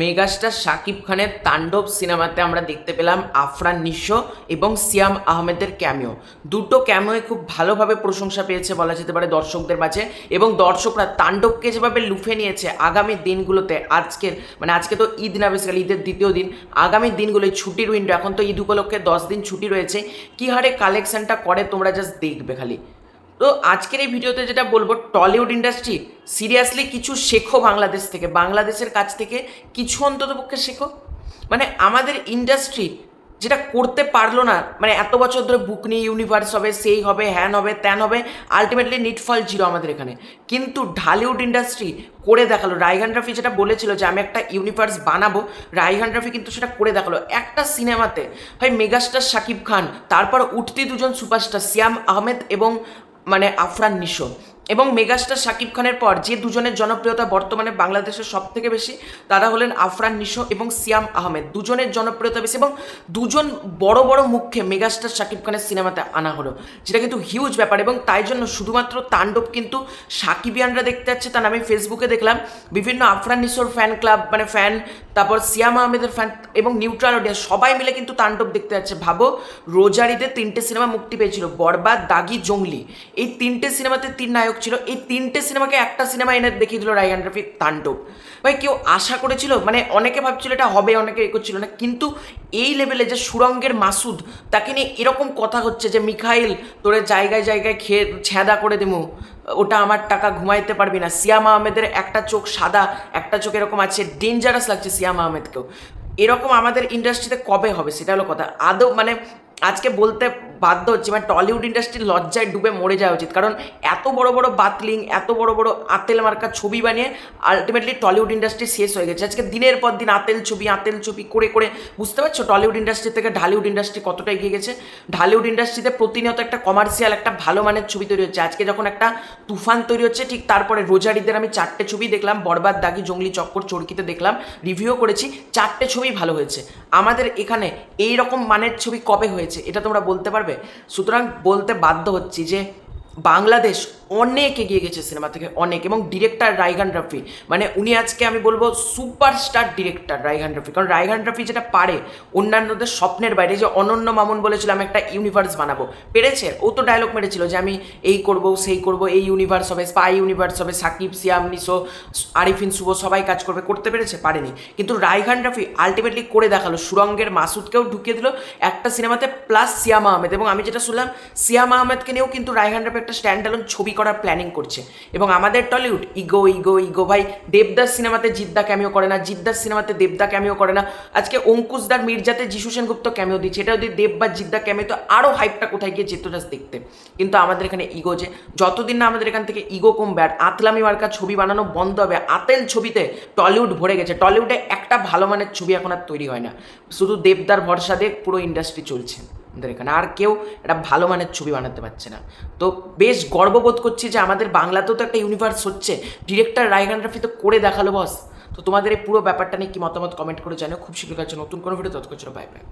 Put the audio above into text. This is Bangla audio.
মেগাস্টার শাকিব খানের তাণ্ডব সিনেমাতে আমরা দেখতে পেলাম আফরান নিঃস্ব এবং সিয়াম আহমেদের ক্যামিও। দুটো ক্যামিওয়ে খুব ভালোভাবে প্রশংসা পেয়েছে বলা যেতে পারে দর্শকদের মাঝে এবং দর্শকরা তাণ্ডবকে যেভাবে লুফে নিয়েছে আগামী দিনগুলোতে, আজকের মানে আজকে তো ঈদ না বেসিক্যালি ঈদের দ্বিতীয় দিন, আগামী দিনগুলোই ছুটির উইন্ডো এখন তো ঈদ উপলক্ষে দশ দিন ছুটি রয়েছে। কী হারে কালেকশনটা করে তোমরা জাস্ট দেখবে খালি। তো আজকের এই ভিডিওতে যেটা বলব, টলিউড ইন্ডাস্ট্রি সিরিয়াসলি কিছু শেখো বাংলাদেশ থেকে। বাংলাদেশের কাছ থেকে কিছু অন্তত পক্ষে শেখো। মানে আমাদের ইন্ডাস্ট্রি যেটা করতে পারল না মানে এত বছর ধরে বুক নিয়ে ইউনিভার্স হবে, সেই হবে, হ্যান হবে, ত্যান হবে আলটিমেটলি নিটফল জিরো আমাদের এখানে। কিন্তু ঢালিউড ইন্ডাস্ট্রি করে দেখাল। রাইহান রাফি যেটা বলেছিল যে, আমি একটা ইউনিভার্স বানাবো, রাইহান রাফি কিন্তু সেটা করে দেখাল। একটা সিনেমাতে, ভাই মেগাস্টার শাকিব খান, তারপর উঠতি দুজন সুপারস্টার সিয়াম আহমেদ এবং মানে আফরান নিশো। এবং মেগাস্টার শাকিব খানের পর যে দুজনের জনপ্রিয়তা বর্তমানে বাংলাদেশের সব থেকে বেশি, তারা হলেন আফরান নিশো এবং সিয়াম আহমেদ। দুজনের জনপ্রিয়তা বেশি এবং দুজন বড় বড় মুখে মেগাস্টার শাকিব খানের সিনেমাতে আনা হলো, যেটা কিন্তু হিউজ ব্যাপার এবং তাই জন্য শুধুমাত্র তাণ্ডব কিন্তু সাকিবিয়ানরা দেখতে যাচ্ছে তা আমি ফেসবুকে দেখলাম, বিভিন্ন আফরান নিশোর ফ্যান ক্লাব মানে ফ্যান তারপর সিয়াম আহমেদের ফ্যান এবং নিউট্রাল অডিয়েন্স সবাই মিলে কিন্তু তাণ্ডব দেখতে যাচ্ছে। ভাবো, রোজারিতে তিনটে সিনেমা মুক্তি পেয়েছিল, বরবাদ, দাগি, জঙ্গলি। এই তিনটে সিনেমাতে তিন নায়ক ছিল, এই তিনটে সিনেমাকে একটা সিনেমা এনে দেখিয়ে দিল রায়হান রফি তাণ্ডব। ভাই, কেউ আশা করেছিল মানে অনেকে ভাবছিল এটা হবে, অনেকে এ করছিল না, কিন্তু এই লেভেলে যে সুরঙ্গের মাসুদ, তাকে নিয়ে এরকম কথা হচ্ছে যে, মিখাইল, তোরে জায়গায় জায়গায় খেয়ে ছেঁদা করে দেবো, ওটা আমার টাকা ঘুমাইতে পারবি না। সিয়াম আহমেদের একটা চোখ সাদা, একটা চোখ এরকম আছে ডেঞ্জারাস লাগছে সিয়াম আহমেদকেও। এরকম আমাদের ইন্ডাস্ট্রিতে কবে হবে, সেটা হলো কথা। আদৌ মানে আজকে বলতে বাধ্য হচ্ছে মানে টলিউড ইন্ডাস্ট্রির লজ্জায় ডুবে মরে যাওয়া উচিত। কারণ এত বড় বড় বাতলিং, এত বড় বড় আতেল মার্কা ছবি বানিয়ে আলটিমেটলি টলিউড ইন্ডাস্ট্রি শেষ হয়ে গেছে। আজকে দিনের পর দিন আতেল ছবি আতেল ছবি করে করে, বুঝতে পারছ টলিউড ইন্ডাস্ট্রি থেকে ঢালিউড ইন্ডাস্ট্রি কতটা এগিয়ে গেছে? ঢালিউড ইন্ডাস্ট্রিতে প্রতিনিয়ত একটা কমার্শিয়াল একটা ভালো মানের ছবি তৈরি হচ্ছে। আজকে যখন একটা তুফান তৈরি হচ্ছে, ঠিক তারপরে রোজারিদের আমি চারটে ছবি দেখলাম, বরবাদ, দাগি, জঙ্গলি চক্কর, চরকিতে দেখলাম রিভিউ করেছি, চারটে ছবি ভালো হয়েছে। আমাদের এখানে এই রকম মানের ছবি কবে হয়েছে? এটা তোমরা বলতে পারবে? সুতরাং বলতে বাধ্য হচ্ছি যে বাংলাদেশ অনেক এগিয়ে গেছে সিনেমা থেকে, অনেক। এবং ডিরেক্টর রাইগান রাফি মানে উনি আজকে আমি বলব সুপারস্টার ডিরেক্টর রাইগান রাফি। কারণ রাইগান রাফি যেটা পারে, অন্যান্যদের স্বপ্নের বাইরে, যে অনন্য মামুন বলেছিল আমি একটা ইউনিভার্স বানাবো। পেরেছে, ও তো ডায়লগ মেরেছিল যে, আমি এই করব, সেই করব, এই ইউনিভার্স হবে স্পাই ইউনিভার্স হবে, সাকিব, সিয়াম নিসো আরিফিন, শুভ, সবাই কাজ করবে। করতে পেরেছে, পারেনি। কিন্তু রাইহান রাফি আলটিমেটলি করে দেখাল, সুরঙ্গের মাসুদকেও ঢুকিয়ে দিল একটা সিনেমাতে প্লাস সিয়াম আহমেদ। এবং আমি যেটা শুনলাম, সিয়াম আহমেদকে নিয়েও কিন্তু রাইহান রাফি একটা স্ট্যান্ড ছবি করার প্ল্যানিং করছে। এবং আমাদের টলিউড ইগো ইগো ইগো ভাই, দেবদাস সিনেমাতে জিদ্দা ক্যামিও করে না, জিদ্দাস সিনেমাতে দেবদা ক্যামিও করে না। আজকে অঙ্কুশদার, মির্জাতে যিশু সেনগুপ্ত ক্যামিও দিচ্ছে। এটা যদি দেব বা জিদ্দা ক্যামিও তো আরও হাইপটা কোথায় গিয়ে জাস্ট দেখতে। কিন্তু আমাদের এখানে ইগো যে, যতদিন না আমাদের এখান থেকে ইগো কমবে, আর আতলামি মার্কা ছবি বানানো বন্ধ হবে, আতেল ছবিতে টলিউড ভরে গেছে। টলিউডে একটা ভালো মানের ছবি এখন আর তৈরি হয় না। শুধু দেবদার ভরসা দিয়ে পুরো ইন্ডাস্ট্রি চলছে। আমাদের এখানে। আর কেউ একটা ভালো মানের ছবি বানাতে পারছে না। তো বেশ গর্ববোধ করছি যে আমাদের বাংলাতেও তো একটা ইউনিভার্স হচ্ছে। ডিরেক্টর রায়গান রাফি তো করে দেখাল বস তো তোমাদের এই পুরো ব্যাপারটা নিয়ে কি মতামত কমেন্ট করে জানো খুব শীঘ্র কাছে নতুন কোনো ভিডিও তৎক্ষণ বাই বাই